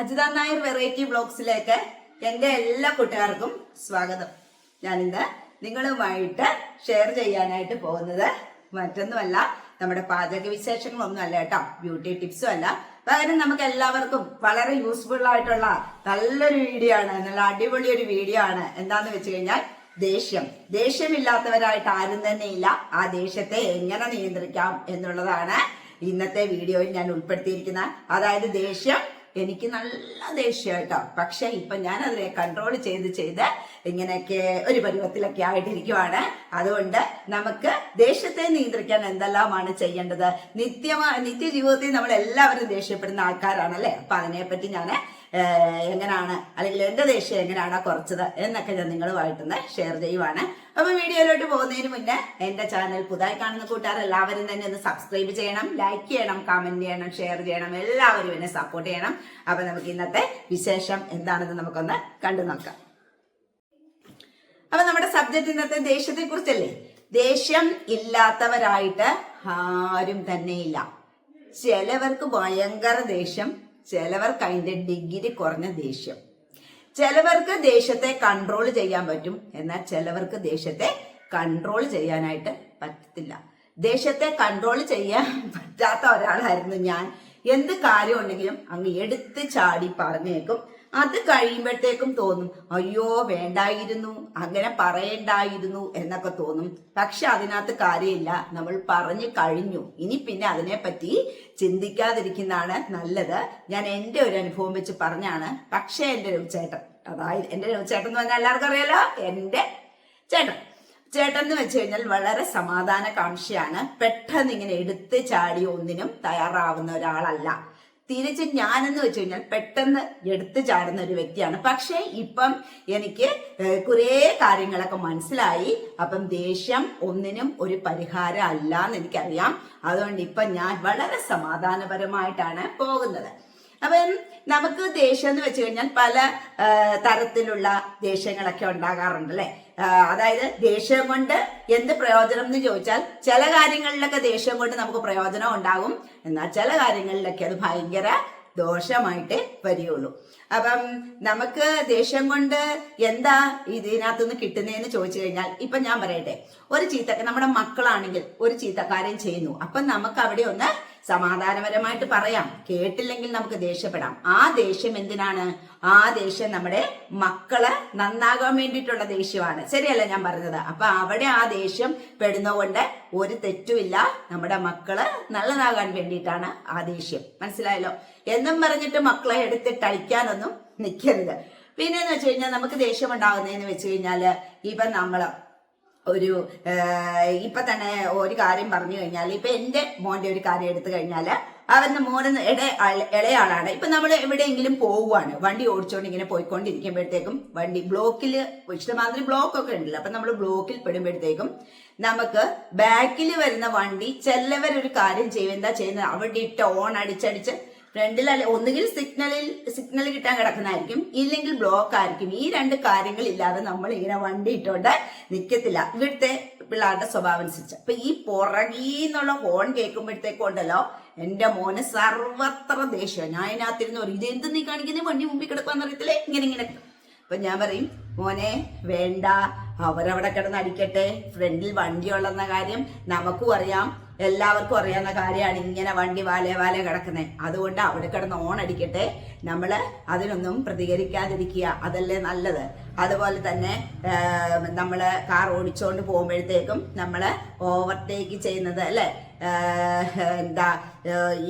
Ajitha Nair variety ബ്ലോഗ്സിലേക്ക് എന്റെ എല്ലാ കൂട്ടുകാർക്കും സ്വാഗതം. ഞാനിന്ന് നിങ്ങളുമായിട്ട് ഷെയർ ചെയ്യാനായിട്ട് പോകുന്നത് മറ്റൊന്നുമല്ല നമ്മുടെ പാചക വിശേഷങ്ങളൊന്നും അല്ല കേട്ടോ ബ്യൂട്ടി ടിപ്സും അല്ല. പകരം നമുക്ക് എല്ലാവർക്കും വളരെ യൂസ്ഫുൾ ആയിട്ടുള്ള നല്ലൊരു വീഡിയോ ആണ് നല്ല അടിപൊളി ഒരു വീഡിയോ ആണ്. എന്താന്ന് വെച്ച് കഴിഞ്ഞാൽ ദേഷ്യം. ദേഷ്യമില്ലാത്തവരായിട്ട് ആരും തന്നെ ഇല്ല. ആ ദേഷ്യത്തെ എങ്ങനെ നിയന്ത്രിക്കാം എന്നുള്ളതാണ് ഇന്നത്തെ വീഡിയോയിൽ ഞാൻ ഉൾപ്പെടുത്തിയിരിക്കുന്നത്. അതായത് ദേഷ്യം എനിക്ക് നല്ല ദേഷ്യമായിട്ടോ. പക്ഷെ ഇപ്പൊ ഞാൻ അതിനെ കൺട്രോൾ ചെയ്ത് ചെയ്ത് ഇങ്ങനെയൊക്കെ ഒരു പരുവത്തിലൊക്കെ ആയിട്ടിരിക്കുവാണ്. അതുകൊണ്ട് നമുക്ക് ദേഷ്യത്തെ നിയന്ത്രിക്കാൻ എന്തെല്ലാമാണ് ചെയ്യേണ്ടത്? നിത്യമായി നിത്യജീവിതത്തിൽ നമ്മൾ എല്ലാവരും ദേഷ്യപ്പെടുന്ന ആൾക്കാരാണല്ലേ? അപ്പൊ അതിനെപ്പറ്റി ഞാൻ എങ്ങനെയാണ് അല്ലെങ്കിൽ എന്റെ ദേഷ്യം എങ്ങനെയാണ് കുറച്ചത് എന്നൊക്കെ ഞാൻ നിങ്ങളുമായിട്ടൊന്ന് ഷെയർ ചെയ്യുവാണ്. അപ്പൊ വീഡിയോയിലോട്ട് പോകുന്നതിന് മുന്നേ എന്റെ ചാനൽ പുതുതായി കാണുന്ന കൂട്ടുകാർ എല്ലാവരും തന്നെ ഒന്ന് സബ്സ്ക്രൈബ് ചെയ്യണം ലൈക്ക് ചെയ്യണം കമന്റ് ചെയ്യണം ഷെയർ ചെയ്യണം എല്ലാവരും എന്നെ സപ്പോർട്ട് ചെയ്യണം. അപ്പൊ നമുക്ക് ഇന്നത്തെ വിശേഷം എന്താണെന്ന് നമുക്കൊന്ന് കണ്ടു നോക്കാം. അപ്പൊ നമ്മുടെ സബ്ജക്ട് ഇന്നത്തെ ദേഷ്യത്തെ കുറിച്ചല്ലേ ദേഷ്യം ഇല്ലാത്തവരായിട്ട് ആരും ഇല്ല ചിലവർക്ക് ഭയങ്കര ദേഷ്യം ചിലവർക്ക് അതിന്റെ ഡിഗ്രി കുറഞ്ഞ ദേഷ്യം. ചിലവർക്ക് ദേഷ്യത്തെ കൺട്രോൾ ചെയ്യാൻ പറ്റും. എന്നാൽ ചിലവർക്ക് ദേഷ്യത്തെ കൺട്രോൾ ചെയ്യാനായിട്ട് പറ്റത്തില്ല. ദേഷ്യത്തെ കൺട്രോൾ ചെയ്യാൻ പറ്റാത്ത ഒരാളായിരുന്നു ഞാൻ. എന്ത് കാര്യം ഉണ്ടെങ്കിലും അങ്ങ് എടുത്ത് ചാടി പറഞ്ഞേക്കും. അത് കഴിയുമ്പോഴത്തേക്കും തോന്നും അയ്യോ വേണ്ടായിരുന്നു അങ്ങനെ പറയണ്ടായിരുന്നു എന്നൊക്കെ തോന്നും. പക്ഷെ അതിനകത്ത് കാര്യമില്ല. നമ്മൾ പറഞ്ഞു കഴിഞ്ഞു. ഇനി പിന്നെ അതിനെപ്പറ്റി ചിന്തിക്കാതിരിക്കുന്നതാണ് നല്ലത്. ഞാൻ എന്റെ ഒരു അനുഭവം വെച്ച് പറഞ്ഞാണ്. പക്ഷേ എന്റെ രവിചേട്ടൻ അതായത് എന്റെ രവിചേട്ടൻ എന്ന് പറഞ്ഞാൽ എല്ലാവർക്കും അറിയാലോ എന്റെ ചേട്ടൻ. ചേട്ടൻ എന്ന് വെച്ച് കഴിഞ്ഞാൽ വളരെ സമാധാന കാംക്ഷയാണ് പെട്ടെന്ന് ഇങ്ങനെ എടുത്ത് ചാടി ഒന്നിനും തയ്യാറാവുന്ന ഒരാളല്ല. തിരിച്ച് ഞാനെന്ന് വെച്ച് കഴിഞ്ഞാൽ പെട്ടെന്ന് എടുത്തു ചാടുന്ന ഒരു വ്യക്തിയാണ്. പക്ഷേ ഇപ്പം എനിക്ക് കുറെ കാര്യങ്ങളൊക്കെ മനസ്സിലായി. അപ്പം ദേഷ്യം ഒന്നിനും ഒരു പരിഹാരം അല്ല എന്ന് എനിക്കറിയാം. അതുകൊണ്ട് ഇപ്പം ഞാൻ വളരെ സമാധാനപരമായിട്ടാണ് പോകുന്നത്. അപ്പം നമുക്ക് ദേഷ്യം എന്ന് വെച്ച് കഴിഞ്ഞാൽ പല തരത്തിലുള്ള ദേഷ്യങ്ങളൊക്കെ ഉണ്ടാകാറുണ്ട് അല്ലെ അതായത് ദേഷ്യം കൊണ്ട് എന്ത് പ്രയോജനം എന്ന് ചോദിച്ചാൽ ചില കാര്യങ്ങളിലൊക്കെ ദേഷ്യം കൊണ്ട് നമുക്ക് പ്രയോജനം ഉണ്ടാകും. എന്നാൽ ചില കാര്യങ്ങളിലൊക്കെ അത് ഭയങ്കര ദോഷമായിട്ട് വരികയുള്ളൂ. അപ്പം നമുക്ക് ദേഷ്യം കൊണ്ട് എന്താ ഇതിനകത്തുനിന്ന് കിട്ടുന്നതെന്ന് ചോദിച്ചു കഴിഞ്ഞാൽ ഇപ്പൊ ഞാൻ പറയട്ടെ ഒരു ചീത്ത നമ്മുടെ മക്കളാണെങ്കിൽ ഒരു ചീത്തക്കാരൻ ചെയ്യുന്നു. അപ്പം നമുക്ക് അവിടെ ഒന്ന് സമാധാനപരമായിട്ട് പറയാം. കേട്ടില്ലെങ്കിൽ നമുക്ക് ദേഷ്യപ്പെടാം. ആ ദേഷ്യം എന്തിനാണ്? ആ ദേഷ്യം നമ്മുടെ മക്കൾ നന്നാകാൻ വേണ്ടിയിട്ടുള്ള ദേഷ്യമാണ്. ശരിയല്ല ഞാൻ പറഞ്ഞത്? അപ്പൊ അവിടെ ആ ദേഷ്യം പെടുന്നതുകൊണ്ട് ഒരു തെറ്റുമില്ല. നമ്മുടെ മക്കൾ നല്ലതാകാൻ വേണ്ടിയിട്ടാണ് ആ ദേഷ്യം. മനസ്സിലായല്ലോ? എന്നും പറഞ്ഞിട്ട് മക്കളെ എടുത്തിട്ട് അടിക്കാനൊന്നും നിൽക്കരുത് പിന്നെ എന്ന് വെച്ച് കഴിഞ്ഞാൽ നമുക്ക് ദേഷ്യം ഉണ്ടാകുന്നതെന്ന് വെച്ച് കഴിഞ്ഞാൽ ഇപ്പം നമ്മൾ ഒരു ഇപ്പൊ തന്നെ ഒരു കാര്യം പറഞ്ഞു കഴിഞ്ഞാൽ ഇപ്പൊ എന്റെ മോന്റെ ഒരു കാര്യം എടുത്തു കഴിഞ്ഞാൽ അവന്റെ മോന് ഇട ഇളയാളാണ് ഇപ്പൊ നമ്മൾ എവിടെയെങ്കിലും പോവുകയാണ് വണ്ടി ഓടിച്ചുകൊണ്ട് ഇങ്ങനെ പോയിക്കൊണ്ടിരിക്കുമ്പോഴത്തേക്കും വണ്ടി ബ്ലോക്കിൽ ഇഷ്ടമാതിരി ബ്ലോക്ക് ഒക്കെ ഉണ്ടല്ലോ. അപ്പൊ നമ്മൾ ബ്ലോക്കിൽ പെടുമ്പോഴത്തേക്കും നമുക്ക് ബാക്കിൽ വരുന്ന വണ്ടി ചെല്ലവരൊരു കാര്യം ചെയ്യും എന്താ ചെയ്യുന്നത്? അവിടെ ഇട്ട് ഓൺ അടിച്ചടിച്ച് ഫ്രണ്ടിൽ അല്ലെ ഒന്നുകിൽ സിഗ്നലിൽ സിഗ്നൽ കിട്ടാൻ കിടക്കുന്നതായിരിക്കും ഇല്ലെങ്കിൽ ബ്ലോക്ക് ആയിരിക്കും. ഈ രണ്ട് കാര്യങ്ങൾ ഇല്ലാതെ നമ്മൾ ഇങ്ങനെ വണ്ടി ഇട്ടോണ്ട് നിൽക്കത്തില്ല ഇവിടുത്തെ പിള്ളേരുടെ സ്വഭാവം അനുസരിച്ച്. അപ്പൊ ഈ പുറകീന്നുള്ള ഹോൺ കേൾക്കുമ്പോഴത്തേക്കും ഉണ്ടല്ലോ എന്റെ മോന് സർവത്ര ദേഷ്യം. ഞാൻ അതിനകത്തിരുന്ന് പറയും ഇത് എന്ത് നീ കാണിക്കുന്നത് വണ്ടി മുമ്പിൽ കിടക്കാന്ന് അറിയത്തില്ലേ? ഇങ്ങനെ ഇങ്ങനെ. അപ്പൊ ഞാൻ പറയും മോനെ വേണ്ട. അവരവിടെ കിടന്ന് അടിക്കട്ടെ ഫ്രണ്ടിൽ വണ്ടി ഉള്ളെന്ന കാര്യം നമുക്കും അറിയാം. എല്ലാവർക്കും അറിയാവുന്ന കാര്യമാണ് ഇങ്ങനെ വണ്ടി വാലേ വാലേ കിടക്കുന്നത് അതുകൊണ്ട് അവിടെ കിടന്ന് ഓൺ അടിക്കട്ടെ നമ്മൾ അതിനൊന്നും പ്രതികരിക്കാതിരിക്കുക. അതല്ലേ നല്ലത്. അതുപോലെ തന്നെ നമ്മൾ കാർ ഓടിച്ചുകൊണ്ട് പോകുമ്പോഴത്തേക്കും നമ്മൾ ഓവർടേക്ക് ചെയ്യുന്നത് അല്ലേ? എന്താ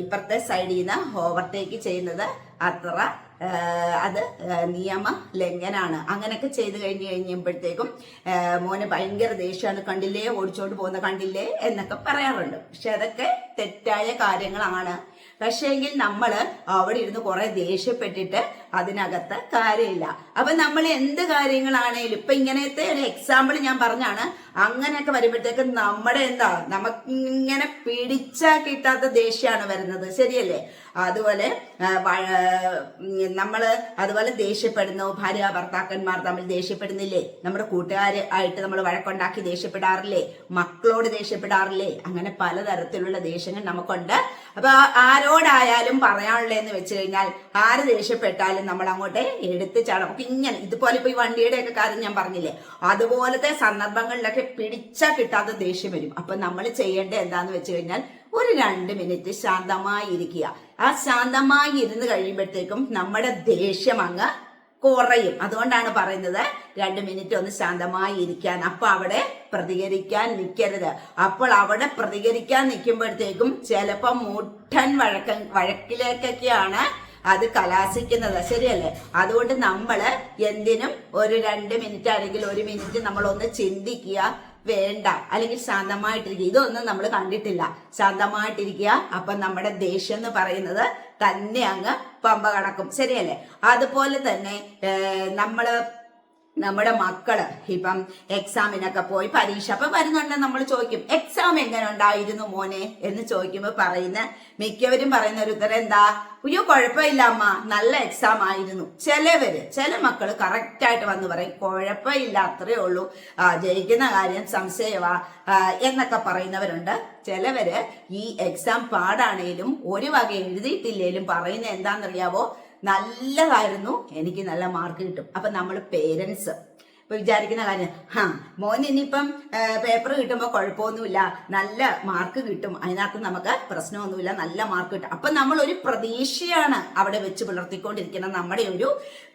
ഇപ്പുറത്തെ സൈഡിൽ നിന്ന് ഓവർടേക്ക് ചെയ്യുന്നത് അത്ര അത് നിയമ ലംഘനാണ്. അങ്ങനെയൊക്കെ ചെയ്ത് കഴിഞ്ഞ് കഴിഞ്ഞപ്പോഴത്തേക്കും മോന് ഭയങ്കര ദേഷ്യമാണ് കണ്ടില്ലേ? ഓടിച്ചോണ്ട് പോകുന്ന കണ്ടില്ലേ? എന്നൊക്കെ പറയാറുണ്ട്. പക്ഷെ അതൊക്കെ തെറ്റായ കാര്യങ്ങളാണ്. പക്ഷേ എങ്കിൽ നമ്മൾ അവിടെ ഇരുന്ന് കുറെ ദേഷ്യപ്പെട്ടിട്ട് അതിനകത്ത് കാര്യമില്ല. അപ്പൊ നമ്മൾ എന്ത് കാര്യങ്ങളാണേലും ഇപ്പൊ ഇങ്ങനത്തെ ഒരു എക്സാമ്പിൾ ഞാൻ പറഞ്ഞാണ്. അങ്ങനെയൊക്കെ വരുമ്പോഴത്തേക്ക് നമ്മുടെ എന്താ നമുക്ക് ഇങ്ങനെ പിടിച്ചാ കിട്ടാത്ത ദേഷ്യമാണ് വരുന്നത്. ശരിയല്ലേ? അതുപോലെ നമ്മൾ അതുപോലെ ദേഷ്യപ്പെടുന്നു. ഭാര്യ ഭർത്താക്കന്മാർ തമ്മിൽ ദേഷ്യപ്പെടുന്നില്ലേ? നമ്മുടെ കൂട്ടുകാർ ആയിട്ട് നമ്മൾ വഴക്കുണ്ടാക്കി ദേഷ്യപ്പെടാറില്ലേ? മക്കളോട് ദേഷ്യപ്പെടാറില്ലേ? അങ്ങനെ പലതരത്തിലുള്ള ദേഷ്യങ്ങൾ നമുക്കുണ്ട്. അപ്പൊ ആരോടായാലും പറയാനുള്ളതെന്ന് വെച്ച് കഴിഞ്ഞാൽ ആര് ദേഷ്യപ്പെട്ടാലും നമ്മൾ അങ്ങോട്ട് എടുത്ത് ചാടും. ഇങ്ങനെ ഇതുപോലെ ഇപ്പൊ ഈ വണ്ടിയുടെ ഒക്കെ കാര്യം ഞാൻ പറഞ്ഞില്ലേ? അതുപോലത്തെ സന്ദർഭങ്ങളിലൊക്കെ പിടിച്ചാ കിട്ടാത്ത ദേഷ്യം വരും. അപ്പൊ നമ്മൾ ചെയ്യേണ്ടത് എന്താന്ന് വെച്ച് കഴിഞ്ഞാൽ ഒരു രണ്ട് മിനിറ്റ് ശാന്തമായി ഇരിക്കുക. ആ ശാന്തമായി ഇരുന്ന് കഴിയുമ്പോഴത്തേക്കും നമ്മുടെ ദേഷ്യം അങ്ങ് കുറയും. അതുകൊണ്ടാണ് പറയുന്നത് രണ്ട് മിനിറ്റ് ഒന്ന് ശാന്തമായി ഇരിക്കാൻ. അപ്പൊ അവിടെ പ്രതികരിക്കാൻ നിൽക്കരുത് അപ്പോൾ അവിടെ പ്രതികരിക്കാൻ നിൽക്കുമ്പോഴത്തേക്കും ചിലപ്പോൾ മുട്ടൻ വഴക്ക വഴക്കിലേക്കൊക്കെയാണ് അത് കലാശിക്കുന്നത്. ശരിയല്ലേ? അതുകൊണ്ട് നമ്മൾ എന്തിനും ഒരു രണ്ട് മിനിറ്റ് അല്ലെങ്കിൽ ഒരു മിനിറ്റ് നമ്മൾ ഒന്ന് ചിന്തിക്കുക വേണ്ട. അല്ലെങ്കിൽ ശാന്തമായിട്ടിരിക്കുക. ഇതൊന്നും നമ്മൾ കണ്ടിട്ടില്ല. ശാന്തമായിട്ടിരിക്കുക. അപ്പൊ നമ്മുടെ ദേഷ്യം എന്ന് പറയുന്നത് തന്നെ അങ്ങ് പമ്പ കടക്കും. ശരിയല്ലേ? അതുപോലെ തന്നെ നമ്മൾ നമ്മുടെ മക്കൾ ഇപ്പം എക്സാമിനൊക്കെ പോയി പരീക്ഷ. അപ്പൊ വരുന്നുണ്ടെന്ന് നമ്മൾ ചോദിക്കും എക്സാം എങ്ങനെ ഉണ്ടായിരുന്നു മോനെ? എന്ന് ചോദിക്കുമ്പോൾ പറയുന്ന മിക്കവരും പറയുന്ന ഒരു ഉത്തരം എന്താ? അയ്യോ കുഴപ്പമില്ല അമ്മ. നല്ല എക്സാം ആയിരുന്നു. ചിലവര് ചില മക്കൾ കറക്റ്റായിട്ട് വന്ന് പറയും കുഴപ്പമില്ല അത്രേ ഉള്ളൂ. ജയിക്കുന്ന കാര്യം സംശയമാ എന്നൊക്കെ പറയുന്നവരുണ്ട്. ചിലവര് ഈ എക്സാം പാടാണേലും ഒരു വക എഴുതിയിട്ടില്ലേലും പറയുന്ന എന്താണെന്നറിയാവോ? നല്ലതായിരുന്നു. എനിക്ക് നല്ല മാർക്ക് കിട്ടും. അപ്പൊ നമ്മൾ പേരൻസ്. ഇപ്പൊ വിചാരിക്കുന്ന കാര്യം ഹാ മോൻ ഇനിയിപ്പം പേപ്പർ കിട്ടുമ്പോൾ കുഴപ്പമൊന്നുമില്ല. നല്ല മാർക്ക് കിട്ടും. അതിനകത്ത് നമുക്ക് പ്രശ്നമൊന്നുമില്ല. നല്ല മാർക്ക് കിട്ടും. അപ്പൊ നമ്മൾ ഒരു പ്രതീക്ഷയാണ് അവിടെ വെച്ച് പുലർത്തിക്കൊണ്ടിരിക്കുന്ന നമ്മുടെ ഒരു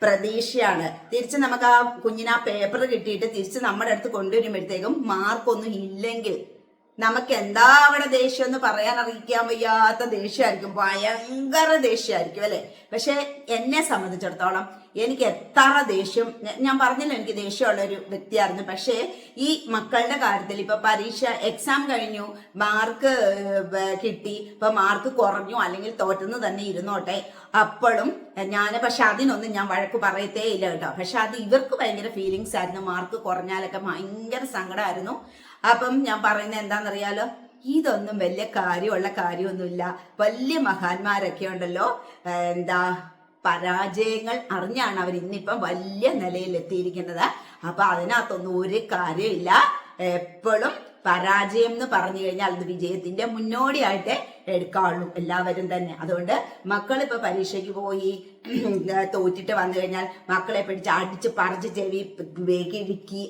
പ്രതീക്ഷയാണ്. തിരിച്ച് നമുക്ക് ആ കുഞ്ഞിന് ആ പേപ്പർ കിട്ടിയിട്ട് തിരിച്ച് നമ്മുടെ അടുത്ത് കൊണ്ടുവരുമ്പോഴത്തേക്കും മാർക്കൊന്നും ഇല്ലെങ്കിൽ നമുക്ക് എന്താ അവിടെ ദേഷ്യം എന്ന് പറയാൻ അറിയിക്കാൻ വയ്യാത്ത ദേഷ്യമായിരിക്കും ഭയങ്കര ദേഷ്യമായിരിക്കും അല്ലെ? പക്ഷെ എന്നെ സംബന്ധിച്ചിടത്തോളം എനിക്ക് എത്ര ദേഷ്യം ഞാൻ പറഞ്ഞില്ല എനിക്ക് ദേഷ്യമുള്ള ഒരു വ്യക്തിയായിരുന്നു. പക്ഷേ ഈ മക്കളുടെ കാര്യത്തിൽ ഇപ്പൊ പരീക്ഷ എക്സാം കഴിഞ്ഞു മാർക്ക് കിട്ടി ഇപ്പൊ മാർക്ക് കുറഞ്ഞു അല്ലെങ്കിൽ തോറ്റെന്ന് തന്നെ ഇരുന്നോട്ടെ. അപ്പോഴും ഞാൻ പക്ഷെ അതിനൊന്നും ഞാൻ വഴക്ക് പറയത്തേ ഇല്ല കേട്ടോ. പക്ഷെ അത് ഇവർക്ക് ഭയങ്കര ഫീലിങ്സ് ആയിരുന്നു. മാർക്ക് കുറഞ്ഞാലൊക്കെ ഭയങ്കര സങ്കടമായിരുന്നു അപ്പം ഞാൻ പറയുന്നത് എന്താണെന്നറിയാലോ? ഇതൊന്നും വലിയ കാര്യമുള്ള കാര്യമൊന്നുമില്ല. വലിയ മഹാന്മാരൊക്കെ ഉണ്ടല്ലോ. എന്താ പരാജയങ്ങൾ അറിഞ്ഞാണ് അവർ ഇന്നിപ്പം വലിയ നിലയിൽ എത്തിയിരിക്കുന്നത് അപ്പൊ അതിനകത്തൊന്നും ഒരു കാര്യമില്ല. എപ്പോഴും പരാജയം എന്ന് പറഞ്ഞു കഴിഞ്ഞാൽ അത് വിജയത്തിന്റെ മുന്നോടിയായിട്ട് എടുക്കാവുള്ളൂ എല്ലാവരും തന്നെ. അതുകൊണ്ട് മക്കൾ ഇപ്പൊ പരീക്ഷയ്ക്ക് പോയി തോറ്റിട്ട് വന്നു കഴിഞ്ഞാൽ മക്കളെ പിടിച്ച് അടിച്ച് പറിച്ച് ചെവി വേകിടുക്കി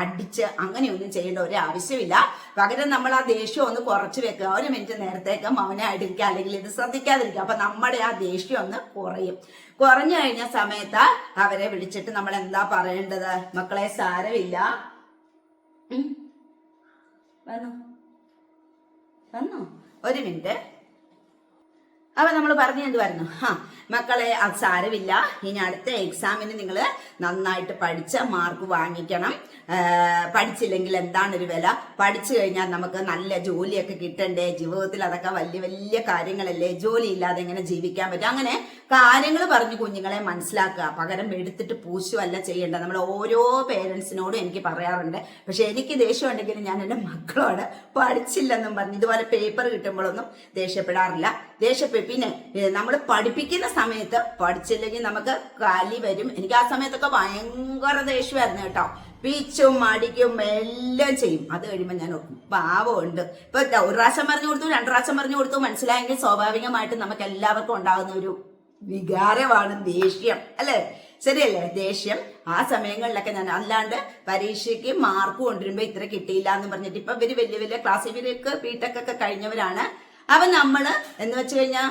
അടിച്ച് അങ്ങനെയൊന്നും ചെയ്യേണ്ട ഒരു ആവശ്യമില്ല. പകരം നമ്മൾ ആ ദേഷ്യം ഒന്ന് കുറച്ച് വെക്കുക. ഒരു മിനിറ്റ് നേരത്തേക്ക് മൗനമായിട്ടിരിക്കുക അല്ലെങ്കിൽ ഇത് ശ്രദ്ധിക്കാതിരിക്കുക. അപ്പൊ നമ്മുടെ ആ ദേഷ്യം ഒന്ന് കുറയും. കുറഞ്ഞു കഴിഞ്ഞ സമയത്ത് അവരെ വിളിച്ചിട്ട് നമ്മൾ എന്താ പറയേണ്ടത്? മക്കളെ സാരമില്ല. വന്നോ? വന്നോ? ഒരു മിനിറ്റ്. അപ്പൊ നമ്മൾ പറഞ്ഞു എന്തുവായിരുന്നു? ആ മക്കളെ അത് സാരമില്ല. ഇനി അടുത്ത എക്സാമിന് നിങ്ങൾ നന്നായിട്ട് പഠിച്ച മാർക്ക് വാങ്ങിക്കണം. പഠിച്ചില്ലെങ്കിൽ എന്താണ് ഒരു വില? പഠിച്ചു കഴിഞ്ഞാൽ നമുക്ക് നല്ല ജോലിയൊക്കെ കിട്ടണ്ടേ? ജീവിതത്തിൽ അതൊക്കെ വലിയ വലിയ കാര്യങ്ങളല്ലേ? ജോലി ഇല്ലാതെ എങ്ങനെ ജീവിക്കാൻ പറ്റും? അങ്ങനെ കാര്യങ്ങൾ പറഞ്ഞു കുഞ്ഞുങ്ങളെ മനസ്സിലാക്കുക. പകരം എടുത്തിട്ട് പൂശുവല്ല ചെയ്യേണ്ട നമ്മൾ ഓരോ പേരൻസിനോടും എനിക്ക് പറയാറുണ്ട്. പക്ഷെ എനിക്ക് ദേഷ്യം ഉണ്ടെങ്കിൽ ഞാൻ എന്റെ മക്കളോട് പഠിച്ചില്ലെന്നും പറഞ്ഞു ഇതുപോലെ പേപ്പർ കിട്ടുമ്പോഴൊന്നും ദേഷ്യപ്പെടാറില്ല. ദേഷ്യപ്പെ പിന്നെ നമ്മൾ പഠിപ്പിക്കുന്ന സമയത്ത് പഠിച്ചില്ലെങ്കിൽ നമുക്ക് കലി വരും. എനിക്ക് ആ സമയത്തൊക്കെ ഭയങ്കര ദേഷ്യമായിരുന്നു കേട്ടോ. പീച്ചും അടിക്കും എല്ലാം ചെയ്യും. അത് കഴിയുമ്പോൾ ഞാൻ ഓർക്കും ഉണ്ട് ഇപ്പൊ ഒരു പ്രാവശ്യം പറഞ്ഞു കൊടുത്തു രണ്ടു പ്രാവശ്യം പറഞ്ഞു കൊടുത്തു. മനസ്സിലായെങ്കിൽ സ്വാഭാവികമായിട്ടും നമുക്ക് എല്ലാവർക്കും ഉണ്ടാകുന്ന ഒരു വികാരമാണ് ദേഷ്യം. അല്ലേ? ശരിയല്ലേ? ദേഷ്യം. ആ സമയങ്ങളിലൊക്കെ ഞാൻ അല്ലാണ്ട് പരീക്ഷയ്ക്ക് മാർക്ക് കൊണ്ടുവരുമ്പോ ഇത്ര കിട്ടിയില്ല എന്ന് പറഞ്ഞിട്ട് ഇപ്പൊ ഇവർ വലിയ വലിയ ക്ലാസ് ഇവരൊക്കെ ബിടെക് ഒക്കെ കഴിഞ്ഞവരാണ്. അപ്പൊ നമ്മൾ എന്ന് വെച്ച് കഴിഞ്ഞാൽ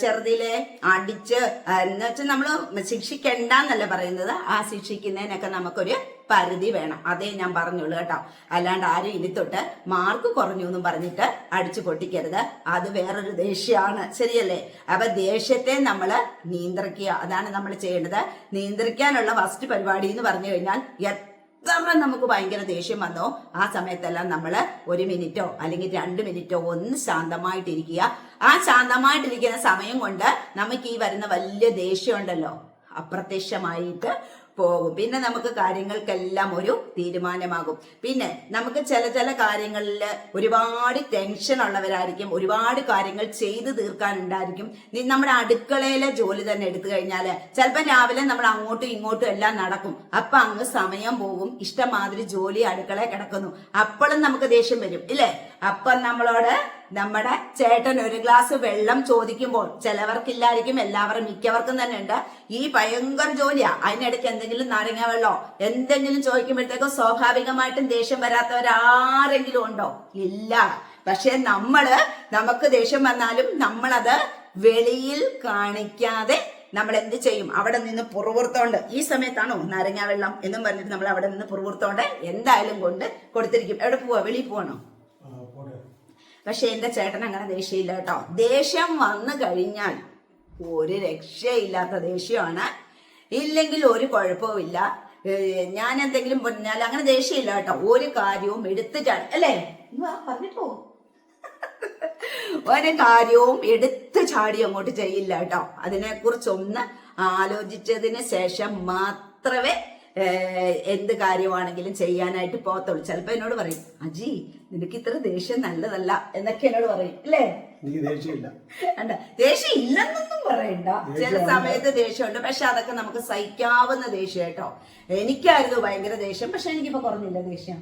ചെറുതിലെ അടിച്ച് എന്ന് വെച്ചാൽ ശിക്ഷിക്കണ്ട എന്നല്ല പറയുന്നത്. ആ ശിക്ഷിക്കുന്നതിനൊക്കെ നമുക്കൊരു പരിധി വേണം. അതേ ഞാൻ പറഞ്ഞുള്ളൂ കേട്ടോ. അല്ലാണ്ട് ആരും ഇനി തൊട്ട് മാർക്ക് കുറഞ്ഞു എന്നും പറഞ്ഞിട്ട് അടിച്ചു പൊട്ടിക്കരുത്. അത് വേറൊരു ദേഷ്യമാണ്. ശരിയല്ലേ? അപ്പൊ ദേഷ്യത്തെ നമ്മൾ നിയന്ത്രിക്കുക. അതാണ് നമ്മൾ ചെയ്യേണ്ടത്. നിയന്ത്രിക്കാനുള്ള ഫസ്റ്റ് പരിപാടി എന്ന് പറഞ്ഞു കഴിഞ്ഞാൽ എത്ര നമുക്ക് ഭയങ്കര ദേഷ്യം വന്നോ? ആ സമയത്തെല്ലാം നമ്മൾ ഒരു മിനിറ്റോ അല്ലെങ്കിൽ രണ്ട് മിനിറ്റോ ഒന്ന് ശാന്തമായിട്ടിരിക്കുക. ആ ശാന്തമായിട്ടിരിക്കുന്ന സമയം കൊണ്ട് നമുക്ക് ഈ വരുന്ന വലിയ ദേഷ്യം ഉണ്ടല്ലോ. അപ്രത്യക്ഷമായിട്ട് പോകും. പിന്നെ നമുക്ക് കാര്യങ്ങൾക്കെല്ലാം ഒരു തീരുമാനമാകും. പിന്നെ നമുക്ക് ചില ചില കാര്യങ്ങളിൽ ഒരുപാട് ടെൻഷൻ ഉള്ളവരായിരിക്കും. ഒരുപാട് കാര്യങ്ങൾ ചെയ്തു തീർക്കാനുണ്ടായിരിക്കും. നമ്മുടെ അടുക്കളയിലെ ജോലി തന്നെ എടുത്തു കഴിഞ്ഞാൽ ചിലപ്പോൾ രാവിലെ നമ്മൾ അങ്ങോട്ടും ഇങ്ങോട്ടും എല്ലാം നടക്കും. അപ്പൊ അങ്ങ് സമയം പോകും. ഇഷ്ടമാതിരി ജോലി അടുക്കളയിൽ കിടക്കുന്നു. അപ്പോഴും നമുക്ക് ദേഷ്യം വരും. ഇല്ലേ? അപ്പം നമ്മളോട് നമ്മുടെ ചേട്ടൻ ഒരു ഗ്ലാസ് വെള്ളം ചോദിക്കുമ്പോൾ ചിലവർക്കില്ലായിരിക്കും എല്ലാവരും മിക്കവർക്കും തന്നെ ഉണ്ട്. ഈ ഭയങ്കര ജോലിയാ. അതിനിടയ്ക്ക് എന്തെങ്കിലും നാരങ്ങ വെള്ളോ എന്തെങ്കിലും ചോദിക്കുമ്പോഴത്തേക്കും സ്വാഭാവികമായിട്ടും ദേഷ്യം വരാത്തവരാരെങ്കിലും ഉണ്ടോ? ഇല്ല. പക്ഷെ നമ്മൾ നമുക്ക് ദേഷ്യം വന്നാലും നമ്മളത് വെളിയിൽ കാണിക്കാതെ നമ്മൾ എന്ത് ചെയ്യും? അവിടെ നിന്ന് പുറവുർത്തോണ്ട് ഈ സമയത്താണോ നാരങ്ങ വെള്ളം എന്നും പറഞ്ഞിട്ട് നമ്മൾ അവിടെ നിന്ന് പുറവുർത്തോണ്ട് എന്തായാലും കൊണ്ട് കൊടുത്തിരിക്കും. എവിടെ പോവാ? വെളിയിൽ പോവാണോ? പക്ഷെ എന്റെ ചേട്ടൻ അങ്ങനെ ദേഷ്യമില്ല കേട്ടോ. ദേഷ്യം വന്നു കഴിഞ്ഞാൽ ഒരു രക്ഷയില്ലാത്ത ദേഷ്യമാണ്. ഇല്ലെങ്കിൽ ഒരു കുഴപ്പവുമില്ല ഞാൻ എന്തെങ്കിലും പറഞ്ഞാൽ അങ്ങനെ ദേഷ്യമില്ല കേട്ടോ. ഒരു കാര്യവും എടുത്തിട്ടാണ് അല്ലേ? പറഞ്ഞിട്ടോ. ഒരു കാര്യവും എടുത്തു ചാടി അങ്ങോട്ട് ചെയ്യില്ല കേട്ടോ. അതിനെക്കുറിച്ചൊന്ന് ആലോചിച്ചതിന് ശേഷം മാത്രമേ എന്ത് കാര്യമാണെങ്കിലും ചെയ്യാനായിട്ട് പോകത്തുള്ളൂ. ചിലപ്പോ എന്നോട് പറയും അജി നിനക്ക് ഇത്ര ദേഷ്യം നല്ലതല്ല എന്നൊക്കെ എന്നോട് പറയും അല്ലേ ദേഷ്യം ഇല്ലെന്നൊന്നും പറയണ്ട. ചില സമയത്ത് ദേഷ്യമുണ്ട്. പക്ഷെ അതൊക്കെ നമുക്ക് സഹിക്കാവുന്ന ദേഷ്യം കേട്ടോ. എനിക്കായിരുന്നു ഭയങ്കര ദേഷ്യം. പക്ഷെ എനിക്കിപ്പോ കുറഞ്ഞില്ല ദേഷ്യം.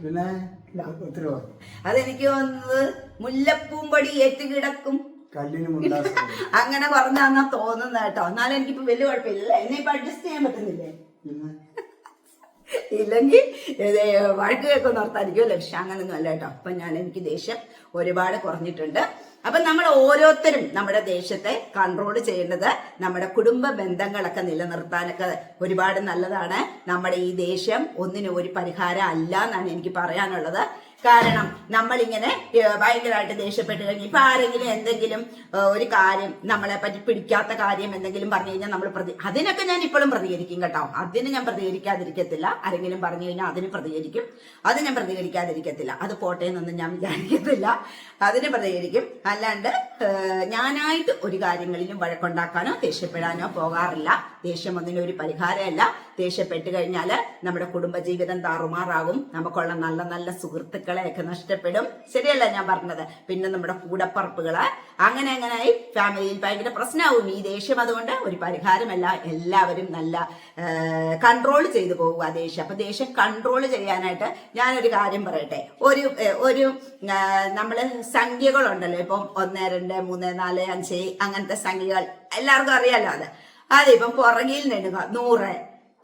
അതെനിക്ക് തോന്നുന്നത് മുല്ലപ്പൂമ്പടി ഏറ്റുകിടക്കും. അങ്ങനെ പറഞ്ഞാന്നാ തോന്നുന്നത് കേട്ടോ. എന്നാലും എനിക്കിപ്പോ വലിയ കുഴപ്പമില്ല. എന്നെ ഇപ്പൊ അഡ്ജസ്റ്റ് ചെയ്യാൻ പറ്റുന്നില്ലേ? ഇല്ലെങ്കിൽ വഴക്ക് കേൾക്കുന്ന ഓർത്തായിരിക്കും പക്ഷെ അങ്ങനൊന്നും അല്ല കേട്ടോ. അപ്പൊ ഞാൻ എനിക്ക് ദേഷ്യം ഒരുപാട് കുറഞ്ഞിട്ടുണ്ട്. അപ്പൊ നമ്മൾ ഓരോരുത്തരും നമ്മുടെ ദേശത്തെ കൺട്രോൾ ചെയ്യേണ്ടത് നമ്മുടെ കുടുംബ ബന്ധങ്ങളൊക്കെ നിലനിർത്താനൊക്കെ ഒരുപാട് നല്ലതാണ്. നമ്മുടെ ഈ ദേഷ്യം ഒന്നിനും ഒരു പരിഹാരം അല്ല എന്നാണ് എനിക്ക് പറയാനുള്ളത്. കാരണം നമ്മളിങ്ങനെ ഭയങ്കരമായിട്ട് ദേഷ്യപ്പെട്ട് കഴിഞ്ഞ് ഇപ്പൊ ആരെങ്കിലും എന്തെങ്കിലും ഒരു കാര്യം നമ്മളെ പറ്റി പിടിക്കാത്ത കാര്യം എന്തെങ്കിലും പറഞ്ഞു കഴിഞ്ഞാൽ നമ്മൾ പ്രതി അതിനൊക്കെ ഞാൻ ഇപ്പോഴും പ്രതികരിക്കും കേട്ടോ. അതിന് ഞാൻ പ്രതികരിക്കാതിരിക്കത്തില്ല. ആരെങ്കിലും പറഞ്ഞു കഴിഞ്ഞാൽ അതിന് പ്രതികരിക്കും. അത് ഞാൻ പ്രതികരിക്കാതിരിക്കത്തില്ല. അത് പോട്ടെ എന്നൊന്നും ഞാൻ വിചാരിക്കത്തില്ല. അതിന് പ്രതികരിക്കും. അല്ലാണ്ട് ഞാനായിട്ട് ഒരു കാര്യങ്ങളിലും വഴക്കുണ്ടാക്കാനോ ദേഷ്യപ്പെടാനോ പോകാറില്ല. ദേഷ്യം ഒന്നിനും ഒരു പരിഹാരമല്ല. ദേഷ്യപ്പെട്ട് കഴിഞ്ഞാൽ നമ്മുടെ കുടുംബജീവിതം താറുമാറാകും. നമുക്കുള്ള നല്ല നല്ല സുഹൃത്തുക്കളെയൊക്കെ നഷ്ടപ്പെടും. ശരിയല്ല ഞാൻ പറഞ്ഞത്? പിന്നെ നമ്മുടെ കൂടപ്പറപ്പുകൾ. അങ്ങനെ അങ്ങനെയായി ഫാമിലിയിൽ ഭയങ്കര പ്രശ്നമാവും ഈ ദേഷ്യം അതുകൊണ്ട് ഒരു പരിഹാരമല്ല. എല്ലാവരും നല്ല കൺട്രോൾ ചെയ്തു പോകുക ദേഷ്യം. അപ്പൊ ദേഷ്യം കൺട്രോൾ ചെയ്യാനായിട്ട് ഞാനൊരു കാര്യം പറയട്ടെ. ഒരു ഒരു നമ്മൾ സംഖ്യകളുണ്ടല്ലോ. ഇപ്പം ഒന്ന് രണ്ട് മൂന്ന് നാല് അഞ്ച് അങ്ങനത്തെ സംഖ്യകൾ. എല്ലാവർക്കും അറിയാലോ അത്? അതിപ്പം പുറകിൽ നിന്നുക നൂറ്.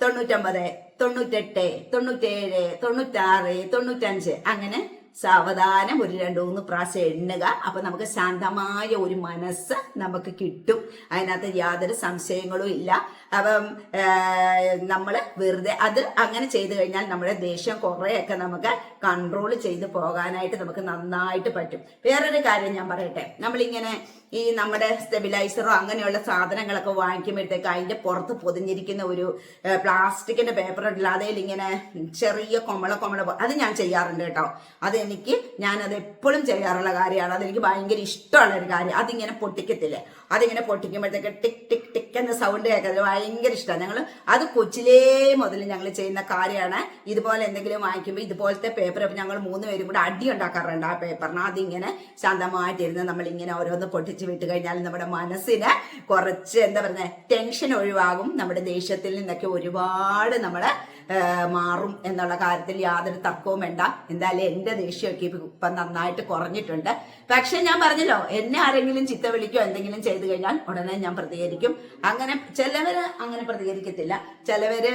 തൊണ്ണൂറ്റൊമ്പത് തൊണ്ണൂറ്റെട്ട് തൊണ്ണൂറ്റേഴ് തൊണ്ണൂറ്റാറ് തൊണ്ണൂറ്റഞ്ച്. അങ്ങനെ സാവധാനം ഒരു രണ്ട് മൂന്ന് പ്രാവശ്യം എണ്ണുക. അപ്പൊ നമുക്ക് ശാന്തമായ ഒരു മനസ്സ് നമുക്ക് കിട്ടും. അതിനകത്ത് യാതൊരു സംശയങ്ങളും ഇല്ല. അപ്പം നമ്മൾ വെറുതെ അത് അങ്ങനെ ചെയ്തു കഴിഞ്ഞാൽ നമ്മുടെ ദേഷ്യം കുറേയൊക്കെ നമുക്ക് കൺട്രോൾ ചെയ്ത് പോകാനായിട്ട് നമുക്ക് നന്നായിട്ട് പറ്റും. വേറൊരു കാര്യം ഞാൻ പറയട്ടെ. നമ്മളിങ്ങനെ ഈ നമ്മുടെ സ്റ്റെബിലൈസറോ അങ്ങനെയുള്ള സാധനങ്ങളൊക്കെ വാങ്ങിക്കുമ്പോഴത്തേക്ക് അതിന്റെ പുറത്ത് പൊതിഞ്ഞിരിക്കുന്ന ഒരു പ്ലാസ്റ്റിക്കിന്റെ പേപ്പർ ഉണ്ടല്ലോ ഇങ്ങനെ ചെറിയ കൊമള കൊമള അത് ഞാൻ ചെയ്യാറുണ്ട് കേട്ടോ. അതെനിക്ക് ഞാനത് എപ്പോഴും ചെയ്യാറുള്ള കാര്യമാണ്. അതെനിക്ക് ഭയങ്കര ഇഷ്ടമുള്ള ഒരു കാര്യം. അതിങ്ങനെ പൊട്ടിക്കത്തില്ലേ? അതിങ്ങനെ പൊട്ടിക്കുമ്പോഴത്തേക്ക് ടിക് ടിക് ടിക് എന്ന സൗണ്ട് കേൾക്കുന്നത് ഭയങ്കര ഇഷ്ടമാണ് ഞങ്ങൾ അത് കൊച്ചിലേ മുതൽ ഞങ്ങൾ ചെയ്യുന്ന കാര്യമാണ് ഇതുപോലെ എന്തെങ്കിലും വാങ്ങിക്കുമ്പോൾ ഇതുപോലത്തെ പേപ്പർ ഞങ്ങൾ മൂന്ന് പേരും കൂടെ അടി ഉണ്ടാക്കാറുണ്ട് ആ പേപ്പറിന് അതിങ്ങനെ ശാന്തമായിട്ടിരുന്ന് നമ്മൾ ഇങ്ങനെ ഓരോന്ന് പൊട്ടിച്ച് വിട്ട് കഴിഞ്ഞാൽ നമ്മുടെ മനസ്സിന് കുറച്ച് എന്താ പറയുക ടെൻഷൻ ഒഴിവാകും. നമ്മുടെ ദേഷ്യത്തിൽ നിന്നൊക്കെ ഒരുപാട് നമ്മൾ മാറും എന്നുള്ള കാര്യത്തിൽ യാതൊരു തർക്കവും വേണ്ട. എന്തായാലും എന്റെ ദേഷ്യമൊക്കെ ഇപ്പം നന്നായിട്ട് കുറഞ്ഞിട്ടുണ്ട്. പക്ഷെ ഞാൻ പറഞ്ഞല്ലോ എന്നെ ആരെങ്കിലും ചിത്ത വിളിക്കോ എന്തെങ്കിലും ചെയ്തു കഴിഞ്ഞാൽ ഉടനെ ഞാൻ പ്രതികരിക്കും. അങ്ങനെ ചിലവര് അങ്ങനെ പ്രതികരിക്കത്തില്ല. ചിലവര്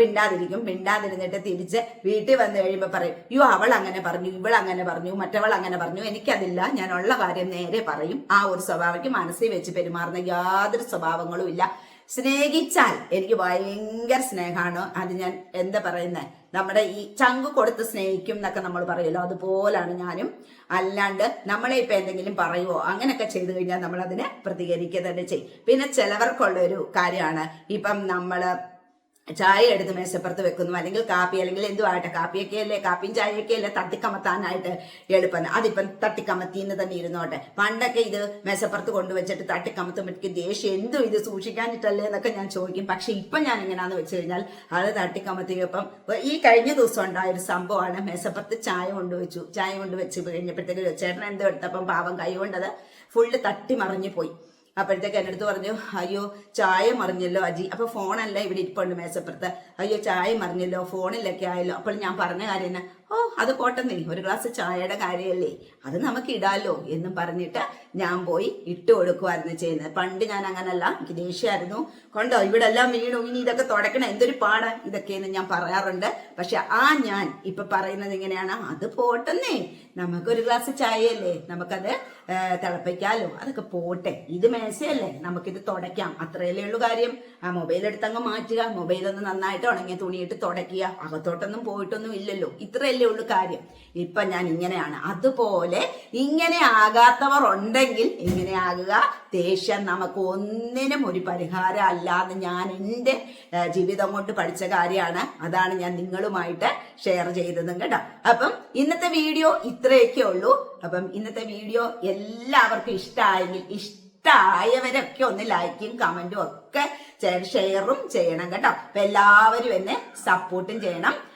മിണ്ടാതിരിക്കും. മിണ്ടാതിരുന്നിട്ട് തിരിച്ച് വീട്ടിൽ വന്നു കഴിയുമ്പോൾ പറയും യോ അവൾ അങ്ങനെ പറഞ്ഞു ഇവൾ അങ്ങനെ പറഞ്ഞു മറ്റവൾ അങ്ങനെ പറഞ്ഞു. എനിക്കതില്ല. ഞാൻ ഉള്ള കാര്യം നേരെ പറയും. ആ ഒരു സ്വഭാവയ്ക്ക് മനസ്സിൽ വെച്ച് പെരുമാറുന്ന യാതൊരു സ്വഭാവങ്ങളും ഇല്ല. സ്നേഹിച്ചാൽ എനിക്ക് ഭയങ്കര സ്നേഹമാണ് അത് ഞാൻ എന്താ പറയുന്നത് നമ്മുടെ ഈ ചങ്ക് കൊടുത്ത് സ്നേഹിക്കും എന്നൊക്കെ നമ്മൾ പറയുമല്ലോ. അതുപോലാണ് ഞാനും. അല്ലാണ്ട് നമ്മളെ ഇപ്പൊ എന്തെങ്കിലും പറയുമോ അങ്ങനെയൊക്കെ ചെയ്തു കഴിഞ്ഞാൽ നമ്മൾ അതിനെ പ്രതികരിക്കുക തന്നെ ചെയ്യും. പിന്നെ ചിലവർക്കുള്ള ഒരു കാര്യമാണ്. ഇപ്പം നമ്മൾ ചായ എടുത്ത് മേശപ്പുറത്ത് വെക്കുന്നു. അല്ലെങ്കിൽ കാപ്പി അല്ലെങ്കിൽ എന്തുമായിട്ട് കാപ്പിയൊക്കെ അല്ലേ കാപ്പിയും ചായയൊക്കെ അല്ലേ തട്ടിക്കമത്താനായിട്ട് എളുപ്പം. അതിപ്പം തട്ടിക്കമത്തിന്ന് തന്നെ ഇരുന്നോട്ടെ. പണ്ടൊക്കെ ഇത് മേശപ്പുറത്ത് കൊണ്ടുവച്ചിട്ട് തട്ടിക്കമത്തുമ്പോഴേക്ക് ദേഷ്യം. എന്തും ഇത് സൂക്ഷിക്കാനിട്ടല്ലേ എന്നൊക്കെ ഞാൻ ചോദിക്കും. പക്ഷെ ഇപ്പം ഞാൻ എങ്ങനെയാന്ന് വെച്ച് കഴിഞ്ഞാൽ അത് തട്ടിക്കമത്തിയപ്പം ഈ കഴിഞ്ഞ ദിവസം ഉണ്ടായ ഒരു സംഭവമാണ് മേശപ്പുറത്ത് ചായ കൊണ്ടുവച്ചു. ചായ കൊണ്ടുവച്ച് കഴിഞ്ഞപ്പോഴത്തേക്ക് ചേട്ടൻ എന്തോ എടുത്തപ്പം പാവം കൈ കൊണ്ടത് ഫുള്ള് തട്ടി മറിഞ്ഞു പോയി. അപ്പോഴത്തേക്ക് എന്റെ അടുത്ത് പറഞ്ഞു അയ്യോ ചായ മറിഞ്ഞല്ലോ അജി. അപ്പൊ ഫോണല്ല ഇവിടെ ഇരിപ്പുണ്ട് മേശപ്പുറത്ത്. അയ്യോ ചായ മറിഞ്ഞല്ലോ ഫോണിലൊക്കെ ആയല്ലോ. അപ്പോൾ ഞാൻ പറഞ്ഞ കാര്യം തന്നെ ഓ അത് പോട്ടെന്നേ ഒരു ഗ്ലാസ് ചായയുടെ കാര്യമല്ലേ അത് നമുക്ക് ഇടാലോ എന്ന് പറഞ്ഞിട്ട് ഞാൻ പോയി ഇട്ട് കൊടുക്കുമായിരുന്നു ചെയ്യുന്നത്. പണ്ട് ഞാൻ അങ്ങനല്ല. എനിക്ക് ദേഷ്യമായിരുന്നു. കൊണ്ടോ ഇവിടെ എല്ലാം വീണു. ഇനി ഇതൊക്കെ തുടക്കണം. എന്തൊരു പാടാ. ഇതൊക്കെയെന്ന് ഞാൻ പറയാറുണ്ട്. പക്ഷെ ആ ഞാൻ ഇപ്പൊ പറയുന്നത് ഇങ്ങനെയാണ് അത് പോട്ടെന്നേ. നമുക്കൊരു ഗ്ലാസ് ചായയല്ലേ? നമുക്കത് തിളപ്പിക്കാലോ. അതൊക്കെ പോട്ടെ. ഇത് മേശയല്ലേ. നമുക്കിത് തുടയ്ക്കാം. അത്രയല്ലേ ഉള്ളൂ കാര്യം. ആ മൊബൈൽ എടുത്തങ്ങ് മാറ്റുക. മൊബൈൽ ഒന്ന് നന്നായിട്ട് ഉണങ്ങിയ തുണിയിട്ട് തുടയ്ക്കുക. അകത്തോട്ടൊന്നും പോയിട്ടൊന്നും ഇല്ലല്ലോ. ഇത്രയല്ലേ ഉള്ളൂ കാര്യം. ഇപ്പൊ ഞാൻ ഇങ്ങനെയാണ്. അതുപോലെ ഇങ്ങനെ ആകാത്തവർ ഉണ്ടെങ്കിൽ ഇങ്ങനെ ആകുക ദേഷ്യം നമുക്ക് ഒന്നിനും ഒരു പരിഹാരം അല്ലാന്ന് ഞാൻ എന്റെ ജീവിതം കൊണ്ട് പഠിച്ച കാര്യമാണ്. അതാണ് ഞാൻ നിങ്ങളുമായിട്ട് ഷെയർ ചെയ്തതും കേട്ടോ. അപ്പം ഇന്നത്തെ വീഡിയോ ഇത്രയൊക്കെ ഉള്ളൂ. അപ്പം ഇന്നത്തെ വീഡിയോ എല്ലാവർക്കും ഇഷ്ടമായെങ്കിൽ ഇഷ്ടമായവരൊക്കെ ഒന്ന് ലൈക്കും കമന്റും ഒക്കെ ഷെയറും ചെയ്യണം കേട്ടോ. അപ്പൊ എല്ലാവരും എന്നെ സപ്പോർട്ടും ചെയ്യണം.